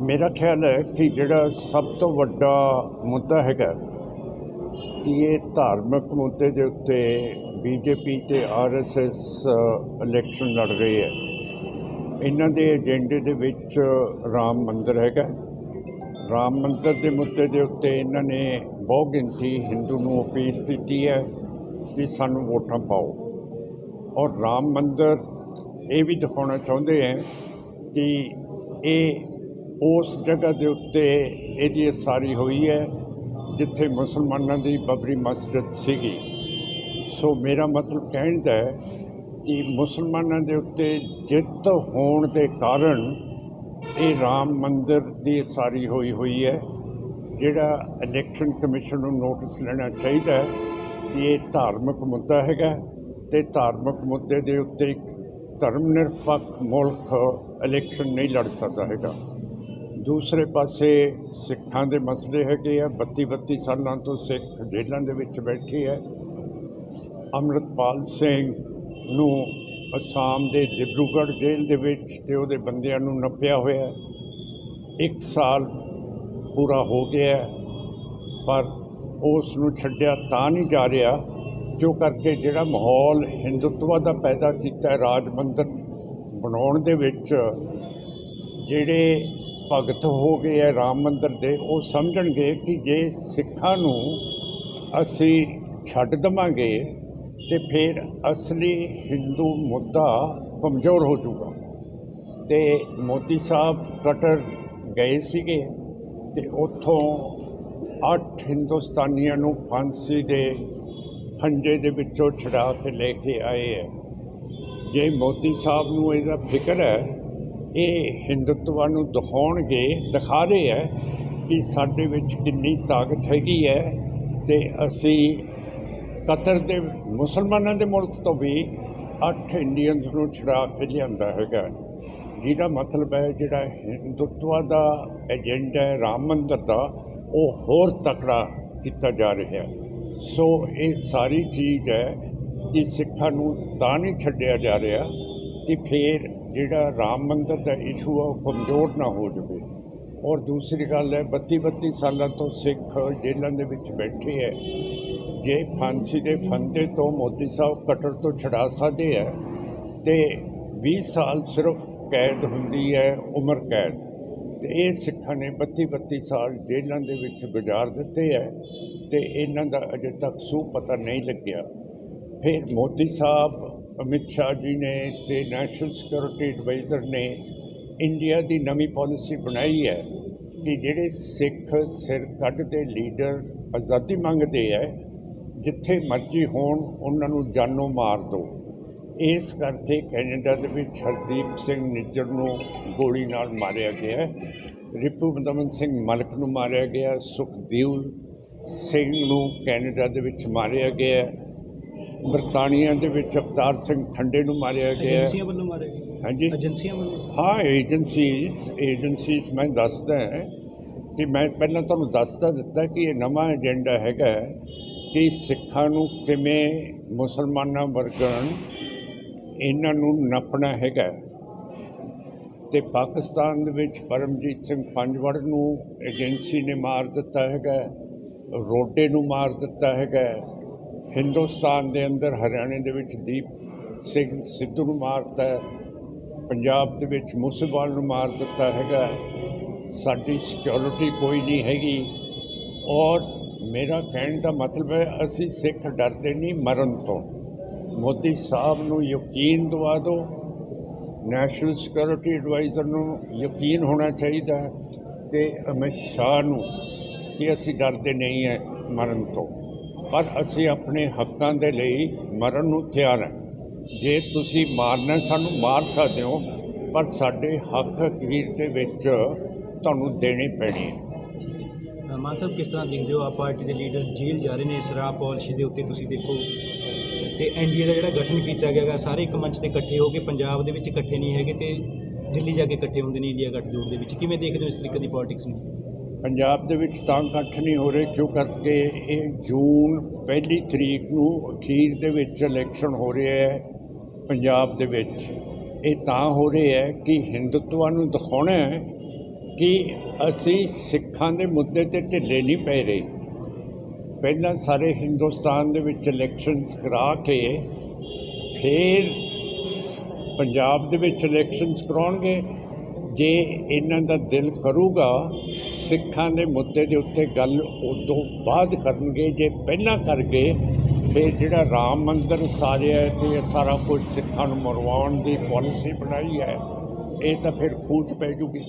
ਮੇਰਾ ਖਿਆਲ ਹੈ ਕਿ ਜਿਹੜਾ ਸਭ ਤੋਂ ਵੱਡਾ ਮੁੱਦਾ ਹੈਗਾ ਕਿ ਇਹ ਧਾਰਮਿਕ ਮੁੱਦੇ ਦੇ ਉੱਤੇ ਬੀਜੇਪੀ ਤੇ ਆਰਐਸਐਸ ਇਲੈਕਸ਼ਨ ਲੜ ਰਹੀ ਹੈ। ਇਹਨਾਂ ਦੇ ਏਜੰਡੇ ਦੇ ਵਿੱਚ ਰਾਮ ਮੰਦਿਰ ਹੈਗਾ। ਰਾਮ ਮੰਦਿਰ ਦੇ ਮੁੱਦੇ ਦੇ ਉੱਤੇ ਇਹਨਾਂ ਨੇ ਬਹੁ ਗਿਣਤੀ ਹਿੰਦੂ ਨੂੰ ਅਪੀਲ ਕੀਤੀ ਹੈ ਕਿ ਸਾਨੂੰ ਵੋਟਾਂ ਪਾਓ। ਔਰ ਰਾਮ ਮੰਦਿਰ ਇਹ ਵੀ ਦਿਖਾਉਣਾ ਚਾਹੁੰਦੇ ਹੈ ਕਿ ਇਹ ਉਸ ਜਗ੍ਹਾ ਦੇ ਉੱਤੇ ਇਹਦੀ ਸਾਰੀ ਹੋਈ ਹੈ, ਜਿੱਥੇ ਮੁਸਲਮਾਨਾਂ ਦੀ ਬਬਰੀ ਮਸਜਿਦ ਸੀਗੀ। ਸੋ ਮੇਰਾ ਮਤਲਬ ਕਹਿਣ ਦਾ ਹੈ ਕਿ ਮੁਸਲਮਾਨਾਂ ਦੇ ਉੱਤੇ ਜਿੱਤ ਹੋਣ ਦੇ ਕਾਰਨ ਇਹ ਰਾਮ ਮੰਦਿਰ ਦੀ ਸਾਰੀ ਹੋਈ ਹੋਈ ਹੈ, ਜਿਹੜਾ ਇਲੈਕਸ਼ਨ ਕਮਿਸ਼ਨ ਨੂੰ ਨੋਟਿਸ ਲੈਣਾ ਚਾਹੀਦਾ ਹੈ ਕਿ ਇਹ ਧਾਰਮਿਕ ਮੁੱਦਾ ਹੈਗਾ ਤੇ ਧਾਰਮਿਕ ਮੁੱਦੇ ਦੇ ਉੱਤੇ ਇੱਕ ਧਰਮ ਨਿਰਪੱਖ ਮੁਲਕ ਇਲੈਕਸ਼ਨ ਨਹੀਂ ਲੜ ਸਕਦਾ ਹੈਗਾ। ਦੂਸਰੇ ਪਾਸੇ ਸਿੱਖਾਂ ਦੇ ਮਸਲੇ ਹੈਗੇ ਆ 32 32 ਸਾਲਾਂ ਤੋਂ ਸਿੱਖ ਜੇਲ੍ਹਾਂ ਦੇ ਵਿੱਚ ਬੈਠੇ ਹੈ ਅੰਮ੍ਰਿਤਪਾਲ ਸਿੰਘ ਨੂੰ ਅਸਾਮ ਦੇ ਡਿਬਰੂਗੜ੍ਹ ਜੇਲ੍ਹ ਦੇ ਵਿੱਚ ਤੇ ਉਹਦੇ ਬੰਦਿਆਂ ਨੂੰ ਨੱਪਿਆ ਹੋਇਆ ਇੱਕ ਸਾਲ ਪੂਰਾ ਹੋ ਗਿਆ ਪਰ ਉਸ ਨੂੰ ਛੱਡਿਆ ਤਾਂ ਨਹੀਂ ਜਾ ਰਿਹਾ, ਜੋ ਕਰਕੇ ਜਿਹੜਾ ਮਾਹੌਲ ਹਿੰਦੂਤਵਾ ਦਾ ਪੈਦਾ ਕੀਤਾ ਰਾਜ ਮੰਦਰ ਬਣਾਉਣ ਦੇ ਵਿੱਚ, ਜਿਹੜੇ ਭਗਤ ਹੋ ਗਏ ਹੈ ਰਾਮ ਮੰਦਰ ਦੇ, ਉਹ ਸਮਝਣਗੇ ਕਿ ਜੇ ਸਿੱਖਾਂ ਨੂੰ ਅਸੀਂ ਛੱਡ ਦਵਾਂਗੇ ਤੇ ਫਿਰ ਅਸਲੀ ਹਿੰਦੂ ਮੁੱਦਾ ਕਮਜ਼ੋਰ ਹੋ ਜਾਊਗਾ। ਤੇ ਮੋਦੀ ਸਾਹਿਬ ਕਟਰ ਗਏ ਸੀਗੇ ਤੇ ਉੱਥੋਂ ਅੱਠ ਹਿੰਦੁਸਤਾਨੀਆਂ ਨੂੰ ਫਾਂਸੀ ਦੇ ਫੰਜੇ ਦੇ ਵਿੱਚੋਂ ਛਡਾ ਕੇ ਲੈ ਕੇ ਆਏ ਹੈ ਜੇ ਮੋਦੀ ਸਾਹਿਬ ਨੂੰ ਇਹਦਾ ਫਿਕਰ ਹੈ ਇਹ ਹਿੰਦੁੱਤਵਾ ਨੂੰ ਦਿਖਾਉਣਗੇ, ਦਿਖਾ ਰਹੇ ਹੈ ਕਿ ਸਾਡੇ ਵਿੱਚ ਕਿੰਨੀ ਤਾਕਤ ਹੈਗੀ ਹੈ ਤੇ ਅਸੀਂ ਕਤਰ ਦੇ, ਮੁਸਲਮਾਨਾਂ ਦੇ ਮੁਲਕ ਤੋਂ ਵੀ ਅੱਠ ਇੰਡੀਅਨਸ ਨੂੰ ਛੁਡਾ ਕੇ ਲਿਆਂਦਾ ਹੈਗਾ। ਜਿਹਦਾ ਮਤਲਬ ਹੈ ਜਿਹੜਾ ਹਿੰਦੁੱਤਵਾ ਦਾ ਏਜੰਡਾ ਹੈ, ਰਾਮ ਮੰਦਰ ਦਾ, ਉਹ ਹੋਰ ਤਕੜਾ ਕੀਤਾ ਜਾ ਰਿਹਾ ਹੈ। ਸੋ ਇਹ ਸਾਰੀ ਚੀਜ਼ ਹੈ ਕਿ ਸਿੱਖਾਂ ਨੂੰ ਤਾਂ ਨਹੀਂ ਛੱਡਿਆ ਜਾ ਰਿਹਾ ਕਿ ਫਿਰ ਜਿਹੜਾ ਰਾਮ ਮੰਦਰ ਦਾ ਇਸ਼ੂ ਆ, ਉਹ ਕਮਜ਼ੋਰ ਨਾ ਹੋ ਜਾਵੇ। ਔਰ ਦੂਸਰੀ ਗੱਲ ਹੈ 32 32 ਸਾਲਾਂ ਤੋਂ ਸਿੱਖ ਜੇਲ੍ਹਾਂ ਦੇ ਵਿੱਚ ਬੈਠੇ ਹੈ ਜੇ ਫਾਂਸੀ ਦੇ ਫੰਦੇ ਤੋਂ ਮੋਦੀ ਸਾਹਿਬ ਕਟਰ ਤੋਂ ਛਡਾ ਸਕਦੇ ਹੈ ਤੇ 20 ਸਾਲ ਸਿਰਫ ਕੈਦ ਹੁੰਦੀ ਹੈ ਉਮਰ ਕੈਦ। ਤੇ ਇਹ ਸਿੱਖਾਂ ਨੇ 32 32 ਸਾਲ ਜੇਲ੍ਹਾਂ ਦੇ ਵਿੱਚ ਗੁਜ਼ਾਰ ਦਿੱਤੇ ਹੈ ਤੇ ਇਹਨਾਂ ਦਾ ਅਜੇ ਤੱਕ ਸੂ ਪਤਾ ਨਹੀਂ ਲੱਗਿਆ। ਫਿਰ ਮੋਦੀ ਸਾਹਿਬ ਅਮਿਤ ਸ਼ਾਹ ਜੀ ਨੇ ਤੇ ਨੈਸ਼ਨਲ ਸਿਕਿਉਰਿਟੀ ਐਡਵਾਈਜ਼ਰ ਨੇ ਇੰਡੀਆ ਦੀ ਨਵੀਂ ਪਾਲਿਸੀ ਬਣਾਈ ਹੈ ਕਿ ਜਿਹੜੇ ਸਿੱਖ ਸਿਰ ਕੱਢਦੇ ਲੀਡਰ ਆਜ਼ਾਦੀ ਮੰਗਦੇ ਹੈ ਜਿੱਥੇ ਮਰਜ਼ੀ ਹੋਣ, ਉਹਨਾਂ ਨੂੰ ਜਾਨੋਂ ਮਾਰ ਦਿਓ ਇਸ ਕਰਕੇ ਕੈਨੇਡਾ ਦੇ ਵਿੱਚ ਹਰਦੀਪ ਸਿੰਘ ਨਿੱਜਰ ਨੂੰ ਗੋਲੀ ਨਾਲ ਮਾਰਿਆ ਗਿਆ, ਰਿਪੂ ਦਮਨ ਸਿੰਘ ਮਲਕ ਨੂੰ ਮਾਰਿਆ ਗਿਆ, ਸੁਖਦੇਵ ਸਿੰਘ ਨੂੰ ਕੈਨੇਡਾ ਦੇ ਵਿੱਚ ਮਾਰਿਆ ਗਿਆ। ਬਰਤਾਨੀਆ ਦੇ ਵਿੱਚ ਅਵਤਾਰ ਸਿੰਘ ਖੰਡੇ ਨੂੰ ਮਾਰਿਆ ਗਿਆ। ਏਜੰਸੀਆਂ ਵੱਲੋਂ ਮਾਰੇ ਗਏ ਹਾਂਜੀ। ਏਜੰਸੀਆਂ ਵੱਲੋਂ? ਹਾਂ ਏਜੰਸੀਜ਼ ਏਜੰਸੀਜ਼ ਮੈਂ ਦੱਸਦਾ ਹੈ ਕਿ ਮੈਂ ਪਹਿਲਾਂ ਤੁਹਾਨੂੰ ਦੱਸਦਾ ਦਿੱਤਾ ਕਿ ਇਹ ਨਵਾਂ ਏਜੰਡਾ ਹੈਗਾ ਕਿ ਸਿੱਖਾਂ ਨੂੰ ਕਿਵੇਂ ਮੁਸਲਮਾਨਾਂ ਵਰਗਣ ਇਹਨਾਂ ਨੂੰ ਨੱਪਣਾ ਹੈਗਾ। ਤੇ ਪਾਕਿਸਤਾਨ ਦੇ ਵਿੱਚ ਪਰਮਜੀਤ ਸਿੰਘ ਪੰਜਵੜ ਨੂੰ ਏਜੰਸੀ ਨੇ ਮਾਰ ਦਿੱਤਾ ਹੈਗਾ ਰੋਡੇ ਨੂੰ ਮਾਰ ਦਿੱਤਾ ਹੈਗਾ। ਹਿੰਦੁਸਤਾਨ ਦੇ ਅੰਦਰ ਹਰਿਆਣੇ ਦੇ ਵਿੱਚ ਦੀਪ ਸਿੰਘ ਸਿੱਧੂ ਨੂੰ ਮਾਰਤਾ ਹੈ। ਪੰਜਾਬ ਦੇ ਵਿੱਚ ਮੂਸੇਵਾਲ ਨੂੰ ਮਾਰ ਦਿੱਤਾ ਹੈਗਾ ਸਾਡੀ ਸਿਕਿਉਰਿਟੀ ਕੋਈ ਨਹੀਂ ਹੈਗੀ। ਔਰ ਮੇਰਾ ਕਹਿਣ ਦਾ ਮਤਲਬ ਹੈ, ਅਸੀਂ ਸਿੱਖ ਡਰਦੇ ਨਹੀਂ ਮਰਨ ਤੋਂ। ਮੋਦੀ ਸਾਹਿਬ ਨੂੰ ਯਕੀਨ ਦਵਾ ਦਿਓ। ਨੈਸ਼ਨਲ ਸਿਕਿਉਰਿਟੀ ਐਡਵਾਈਜ਼ਰ ਨੂੰ ਯਕੀਨ ਹੋਣਾ ਚਾਹੀਦਾ ਹੈ ਤੇ ਅਮਿਤ ਸ਼ਾਹ ਨੂੰ ਕਿ ਅਸੀਂ ਡਰਦੇ ਨਹੀਂ ਹੈ ਮਰਨ ਤੋਂ। ਪਰ ਅਸੀਂ ਆਪਣੇ ਹੱਕਾਂ ਦੇ ਲਈ ਮਰਨ ਨੂੰ ਤਿਆਰ ਹਾਂ। ਜੇ ਤੁਸੀਂ ਮਾਰਨਾ ਸਾਨੂੰ ਮਾਰ ਸਕਦੇ ਹੋ, ਪਰ ਸਾਡੇ ਹੱਕ ਅਖੀਰ ਦੇ ਵਿੱਚ ਤੁਹਾਨੂੰ ਦੇਣੇ ਪੈਣੇ ਹੈ ਮਾਨ ਸਾਹਿਬ, ਕਿਸ ਤਰ੍ਹਾਂ ਦੇਖਦੇ ਹੋ ਆਪ ਪਾਰਟੀ ਦੇ ਲੀਡਰ ਜੇਲ੍ਹ ਜਾ ਰਹੇ ਨੇ ਸ਼ਰਾਬ ਪਾਲਿਸੀ ਦੇ ਉੱਤੇ, ਤੁਸੀਂ ਦੇਖੋ। ਤੇ ਐਨਡੀਏ ਦਾ ਜਿਹੜਾ ਗਠਨ ਕੀਤਾ ਗਿਆ ਸਾਰੇ ਇੱਕ ਮੰਚ ਤੇ ਇਕੱਠੇ ਹੋ ਕੇ ਪੰਜਾਬ ਦੇ ਵਿੱਚ ਇਕੱਠੇ ਨਹੀਂ ਹੈਗੇ ਤੇ ਦਿੱਲੀ ਜਾ ਕੇ ਇਕੱਠੇ ਹੁੰਦੇ ਨੇ ਇੰਡੀਆ ਗੱਠਜੋੜ ਦੇ ਵਿੱਚ। ਕਿਵੇਂ ਦੇਖਦੇ ਹੋ ਇਸ ਤਰੀਕੇ ਦੀ ਪੋਲਿਟਿਕਸ ਨੂੰ? ਪੰਜਾਬ ਦੇ ਵਿੱਚ ਤਾਂ ਇਕੱਠ ਨਹੀਂ ਹੋ ਰਹੇ, ਕਿਉਂ ਕਰਕੇ ਇਹ ਜੂਨ ਪਹਿਲੀ ਤਰੀਕ ਨੂੰ ਅਖੀਰ ਦੇ ਵਿੱਚ ਇਲੈਕਸ਼ਨ ਹੋ ਰਿਹਾ ਹੈ ਪੰਜਾਬ ਦੇ ਵਿੱਚ। ਇਹ ਤਾਂ ਹੋ ਰਿਹਾ ਹੈ ਕਿ ਹਿੰਦੁੱਤਵਾ ਨੂੰ ਦਿਖਾਉਣਾ ਹੈ ਕਿ ਅਸੀਂ ਸਿੱਖਾਂ ਦੇ ਮੁੱਦੇ ਤੇ ਢਿੱਲੇ ਨਹੀਂ ਪੈ ਰਹੇ। ਪਹਿਲਾਂ ਸਾਰੇ ਹਿੰਦੁਸਤਾਨ ਦੇ ਵਿੱਚ ਇਲੈਕਸ਼ਨਸ ਕਰਾ ਕੇ ਫਿਰ ਪੰਜਾਬ ਦੇ ਵਿੱਚ ਇਲੈਕਸ਼ਨਸ ਕਰਾਉਣਗੇ। ਜੇ ਇਹਨਾਂ ਦਾ ਦਿਲ ਕਰੂਗਾ ਸਿੱਖਾਂ ਦੇ ਮੁੱਦੇ ਦੇ ਉੱਤੇ ਗੱਲ ਉਦੋਂ ਬਾਅਦ ਕਰਨਗੇ, ਜੇ ਪਹਿਲਾਂ ਕਰਕੇ ਫਿਰ ਜਿਹੜਾ ਰਾਮ ਮੰਦਰ ਸਾਰਿਆ ਹੈ ਤੇ ਇਹ ਸਾਰਾ ਕੁਝ ਸਿੱਖਾਂ ਨੂੰ ਮਰਵਾਉਣ ਦੀ ਪਾਲਿਸੀ ਬਣਾਈ ਹੈ, ਇਹ ਤਾਂ ਫਿਰ ਖੂਚ ਪੈ ਜੂਗੀ।